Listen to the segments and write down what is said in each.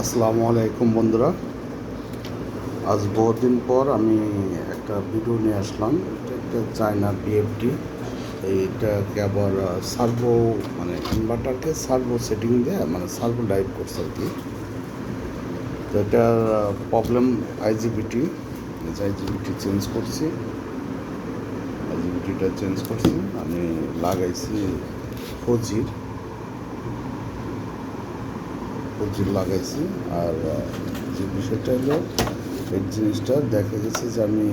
আসসালামু আলাইকুম বন্ধুরা। আজ বহুদিন পর আমি একটা ভিডিও নিয়ে আসলাম। এটা একটা চায়না বিএফটি এইটাকে আবার সার্ভো মানে ইনভার্টারকে সার্ভো সেটিং দেয় মানে সার্ভো ডাইভ করছে আর কি। তো এটার প্রবলেম আইজিবিটি আইজিবিটি চেঞ্জ করছি। আইজিবিটিটা চেঞ্জ করছি। আমি লাগাইছি ফোজির প্রচুর লাগাইছি। আর যে বিষয়টা হলো এই জিনিসটা দেখা গেছে যে আমি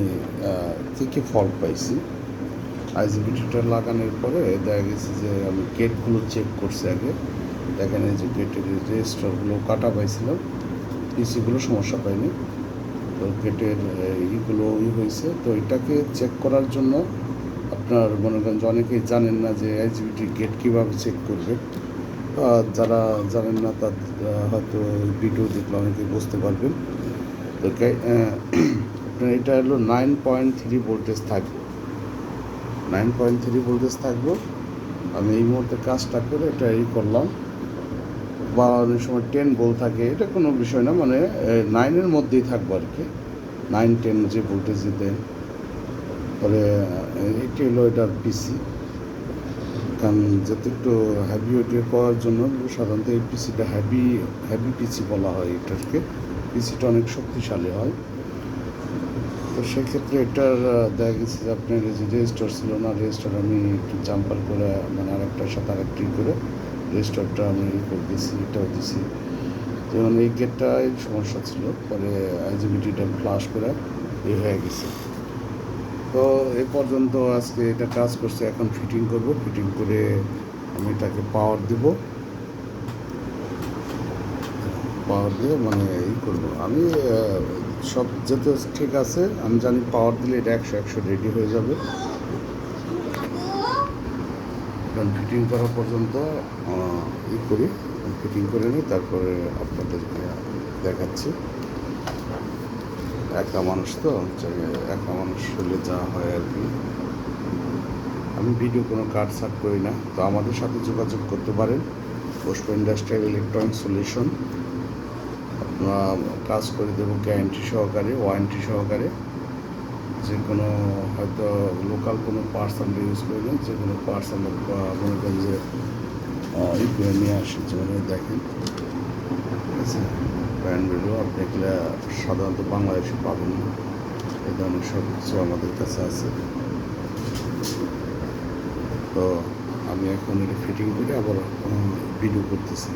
আহ, কী কী ফল্ট পাইছি আইজিবিটিটা লাগানোর পরে দেখা গেছে যে আমি গেটগুলো চেক করছি আগে। দেখেন যে গেটের রেজিস্টারগুলো কাটা পাইছিলাম পিসিগুলো সমস্যা পাইনি। তো গেটের ইগুলো ই হয়েছে। তো এটাকে চেক করার জন্য আপনার মনে করেন যে অনেকেই জানেন না যে আইজিবিটি গেট কীভাবে চেক করবে। যারা জানেন না তার হয়তো ভিডিও দেখলে অনেকে বুঝতে পারবেন। তো আপনার এটা হলো নাইন পয়েন্ট থ্রি ভোল্টেজ থাকবে। নাইন পয়েন্ট থ্রি ভোল্টেজ থাকব। আমি এই মুহূর্তে কাজটা করে এটা ই করলাম। বা অনেক সময় টেন বল থাকে এটা কোনো বিষয় না মানে নাইনের মধ্যেই থাকব আর কি। নাইন টেন যে ভোল্টেজ দেন আহ, এটি হলো এটার পিসি কারণ যাতে একটু হ্যাভি ওয়েটের পাওয়ার জন্য সাধারণত এই পিসিটা হ্যাভি হ্যাভি পিসি বলা হয় এটাকে। পিসিটা অনেক শক্তিশালী হয়। তো সেক্ষেত্রে এটার দেখা গেছে যে আপনার যে রেজিস্টার ছিল না রেজিস্টার আমি একটু জাম্পার করে মানে আরেকটার সাথে আরেকটি করে রেজিস্টারটা আমি করে দিয়েছি, এটাও দিছি যেমন এই গেটটাই সমস্যা ছিল, পরে আইজিবিটিটা ফ্লাশ করে এই হয়ে গেছে। তো এ পর্যন্ত আজকে এটা কাজ করছে, এখন ফিটিং করব ফিটিং করে আমি এটাকে পাওয়ার দিব। পাওয়ার দিয়ে মানে ই করব। আমি সব যেহেতু ঠিক আছে, আমি জানি পাওয়ার দিলে এটা একশো একশো রেডি হয়ে যাবে। কারণ ফিটিং করা পর্যন্ত ই করি। ফিটিং করে নিই, তারপরে আপনাদেরকে দেখাচ্ছি। একা মানুষ তো একা মানুষ হলে যা হয় আর কি। আমি ভিডিও কোনো কাট সার্ট করি না। তো আমাদের সাথে যোগাযোগ করতে পারেন। পুষ্প ইন্ডাস্ট্রিয়াল ইলেকট্রনিক সলিউশন কাজ করে দেবো গ্যারান্টি সহকারে ওয়ারেন্টি সহকারে। যে কোনো হয়তো লোকাল কোনো পার্টস আমরা ইউজ করবেন যে কোনো পার্টস আমরা মনে করেন যে আহ, নিয়ে আসি যেমন দেখেন। ঠিক আছে? ব্র্যান্ডগুলো আপনি এগুলো সাধারণত বাংলাদেশে পাবেন না। এই ধরনের সব কিছু আমাদের কাছে আছে। তো আমি এখন এটা ফিটিং করে আবার ভিডিও করতেছি।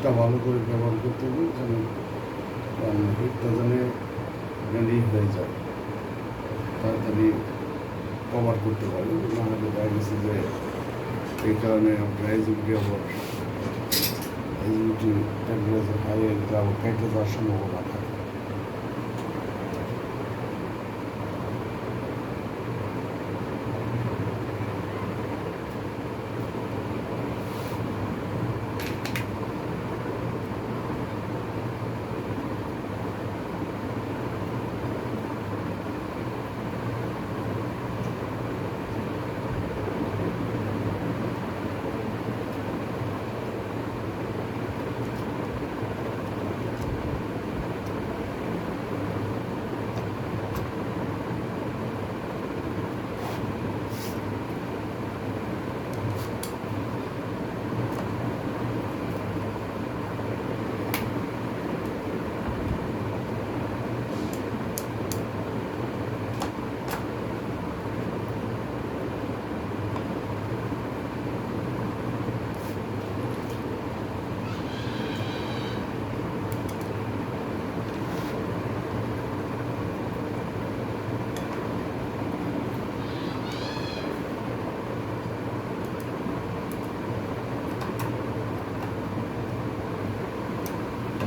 চেষ্টা ভালো করে ব্যবহার করতে হবে যেন কারণ হিটটা যেন রেডি হয়ে যায়। তাড়াতাড়ি কভার করতে পারে, না হলে দেখা গেছে যে এই কারণে আপনার এজিবিটি আবার এজিবিটি টেম্পারেচার হাই এগুলো আবার কেটে যাওয়ার সম্ভাবনা।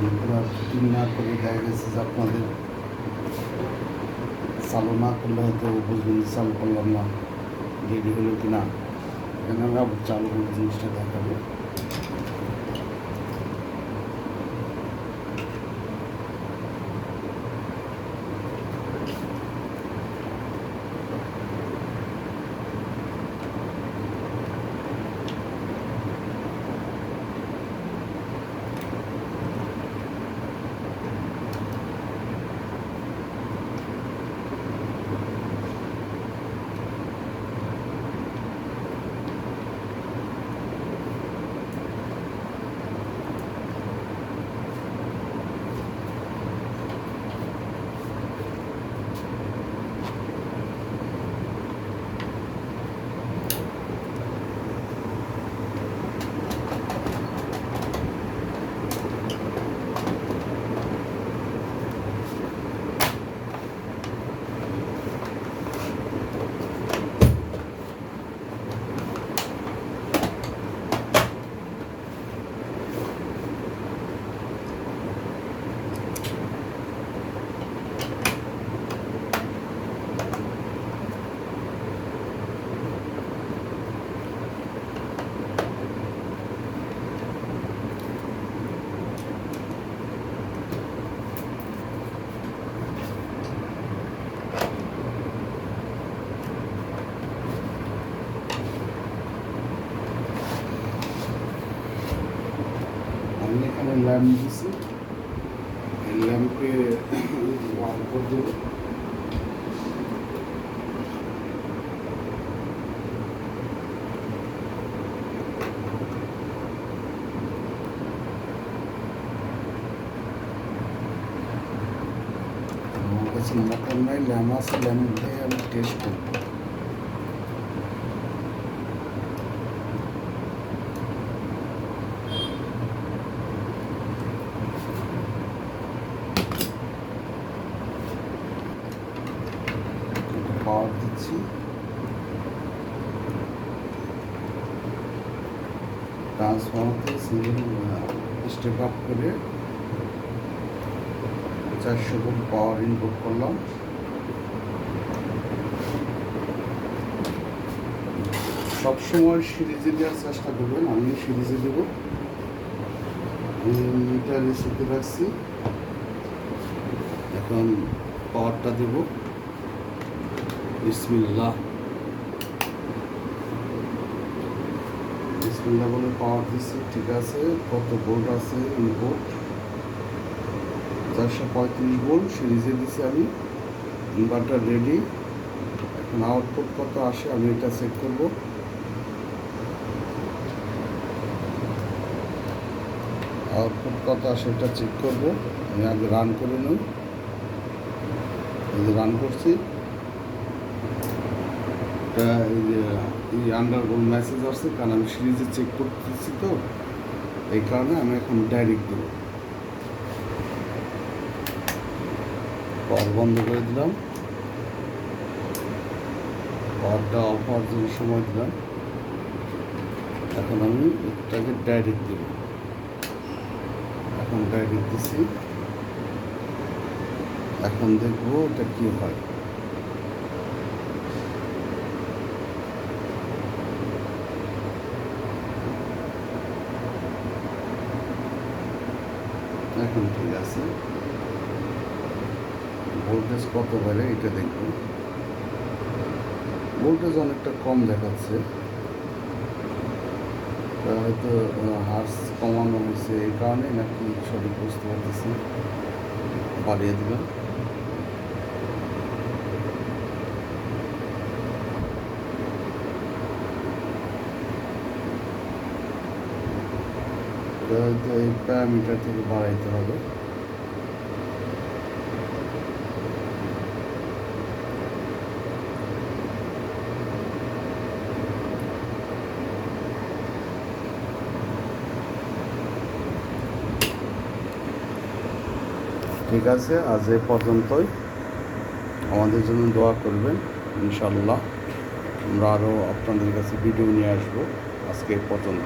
পুরো ফিটিং না করে দেখা গেছে যে আপনাদের চালু না করলে হয়তো বুঝবেন চালু করলাম না রেডি হলো কি না এখানে আমরা চালু করে জিনিসটা দেখাবো আমি এখানে ল্যাম্প দিছি এই ল্যাম্পে ওয়াল করে দেবো আমার কাছে মোটর নাই ল্যাম্প আছে ল্যাম্প দিয়ে আমি টেস্ট করব পাওয়ার দিচ্ছি ট্রান্সফর্মারকে সিঙ্গেল স্টেপ আপ করে চারশো ভোল্ট পাওয়ার ইনপুট করলাম। সবসময় সিরিজে দেওয়ার চেষ্টা করবেন, আমি সিরিজে দেব। মিটার রেসিপি রাখছি। এখন পাওয়ারটা দেব। বিসমিল্লাহ। বলে পাওয়ার দিচ্ছে ঠিক আছে। কত ভোল্ট আছে ইনপুট চারশো পঁয়ত্রিশ ভোল্ট সিরিজে দিছি আমি। ইনভার্টার রেডি এখন আউটপুট কত আসে আমি এটা চেক করব। আউটপুট কত আসে এটা চেক করব। আমি আগে রান করে নিই। রান করছি। এটা এই আন্ডারগ্রাউন্ড মেসেজ আসছে, কারণ আমি সিরিজে চেক করতেছি তো, এই কারণে আমি এখন ডাইরেক্ট দেবো। বন্ধ করে দিলাম। পাওয়ারটা অফ হওয়ার জন্য সময় দিলাম। এখন আমি এটাকে ডাইরেক্ট দেব। এখন ডাইরেক্ট দিছি। এখন দেখব এটা কী হয়। আছে ভোল্টেজ কত বাড়ে এটা দেখব ভোল্টেজ অনেকটা কম দেখাচ্ছে। হয়তো হার্স কমানো হয়েছে এই কারণে নাকি সঠিক বুঝতে পারতেছি। বাড়িয়ে দিলাম। এই প্যারামিটার থেকে বাড়াইতে হবে। ঠিক আছে, আজ এ পর্যন্তই। আমাদের জন্য দোয়া করবেন ইনশাল্লাহ আমরা আরও আপনাদের কাছে ভিডিও নিয়ে আসব। আজকে পর্যন্ত